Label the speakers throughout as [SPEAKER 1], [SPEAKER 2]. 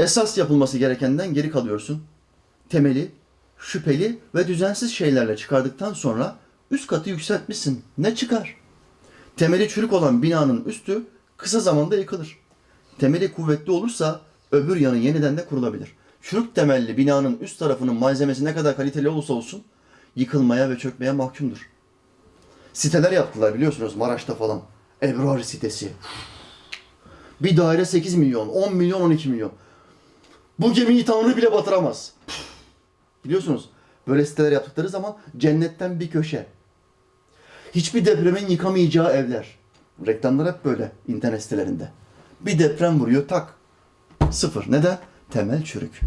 [SPEAKER 1] Esas yapılması gerekenden geri kalıyorsun. Temeli, şüpheli ve düzensiz şeylerle çıkardıktan sonra üst katı yükseltmişsin. Ne çıkar? Temeli çürük olan binanın üstü kısa zamanda yıkılır. Temeli kuvvetli olursa öbür yanı yeniden de kurulabilir. Çürük temelli binanın üst tarafının malzemesi ne kadar kaliteli olursa olsun yıkılmaya ve çökmeye mahkumdur. Siteler yaptılar biliyorsunuz Maraş'ta falan. Ebrar sitesi. Bir daire 8 milyon, 10 milyon, 12 milyon. Bu gemiyi Tanrı bile batıramaz. Biliyorsunuz böyle siteler yaptıkları zaman cennetten bir köşe. Hiçbir depremin yıkamayacağı evler. Reklamlar hep böyle internet sitelerinde. Bir deprem vuruyor tak. Sıfır. Neden? Temel çürük.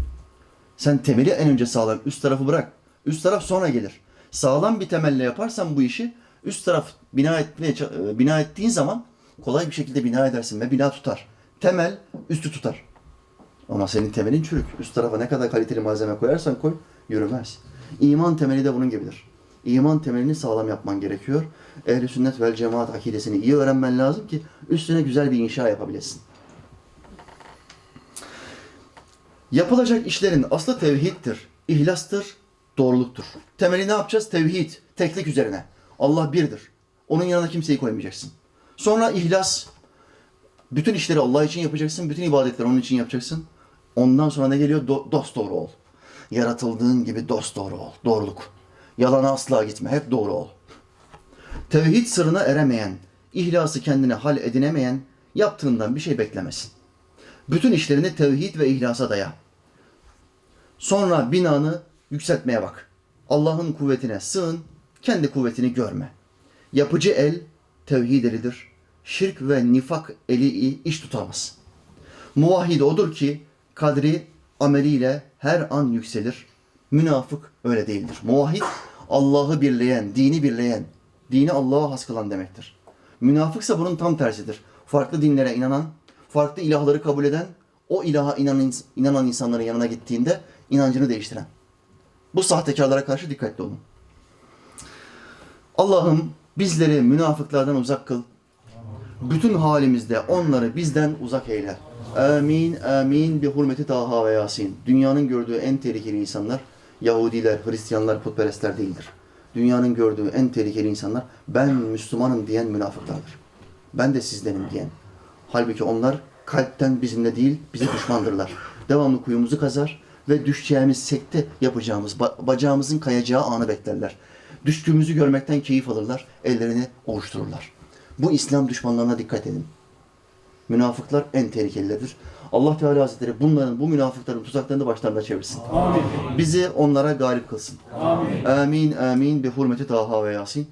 [SPEAKER 1] Sen temeli en önce sağlam. Üst tarafı bırak. Üst taraf sonra gelir. Sağlam bir temelle yaparsan bu işi üst taraf bina etmeye bina ettiğin zaman kolay bir şekilde bina edersin ve bina tutar. Temel üstü tutar. Ama senin temelin çürük. Üst tarafa ne kadar kaliteli malzeme koyarsan koy yürümez. İman temeli de bunun gibidir. İman temelini sağlam yapman gerekiyor. Ehl-i sünnet vel cemaat akidesini iyi öğrenmen lazım ki üstüne güzel bir inşa yapabilesin. Yapılacak işlerin aslı tevhiddir, ihlastır, doğruluktur. Temeli ne yapacağız? Tevhid, teklik üzerine. Allah birdir. Onun yanına kimseyi koymayacaksın. Sonra ihlas, bütün işleri Allah için yapacaksın, bütün ibadetleri onun için yapacaksın. Ondan sonra ne geliyor? Do- dost doğru ol. Yaratıldığın gibi dost doğru ol. Doğruluk. Yalana asla gitme, hep doğru ol. Tevhid sırrına eremeyen, ihlası kendine hal edinemeyen, yaptığından bir şey beklemesin. Bütün işlerini tevhid ve ihlasa daya. Sonra binanı yükseltmeye bak. Allah'ın kuvvetine sığın, kendi kuvvetini görme. Yapıcı el tevhid elidir. Şirk ve nifak eli iş tutamaz. Muvahhid odur ki kadri ameliyle her an yükselir. Münafık öyle değildir. Muvahhid Allah'ı birleyen, dini birleyen, dini Allah'a has kılan demektir. Münafıksa bunun tam tersidir. Farklı dinlere inanan, farklı ilahları kabul eden, o ilaha inanan, inanan insanların yanına gittiğinde inancını değiştiren. Bu sahtekarlara karşı dikkatli olun. Allah'ım bizleri münafıklardan uzak kıl. Bütün halimizde onları bizden uzak eyle. Amin, amin bi hurmeti Taha ve Yasin. Dünyanın gördüğü en tehlikeli insanlar Yahudiler, Hristiyanlar, putperestler değildir. Dünyanın gördüğü en tehlikeli insanlar ben Müslümanım diyen münafıklardır. Ben de sizdenim diyen. Halbuki onlar kalpten bizimle değil, bize düşmandırlar. Devamlı kuyumuzu kazar ve düşeceğimiz sekte yapacağımız, ba- bacağımızın kayacağı anı beklerler. Düştüğümüzü görmekten keyif alırlar, ellerini ovuştururlar. Bu İslam düşmanlarına dikkat edin. Münafıklar en tehlikelidir. Allah Teala Hazretleri bunların, bu münafıkların tuzaklarını başlarına çevirsin. Bizi onlara galip kılsın. Amin. Amin. Bi hurmeti Taha ve Yasin.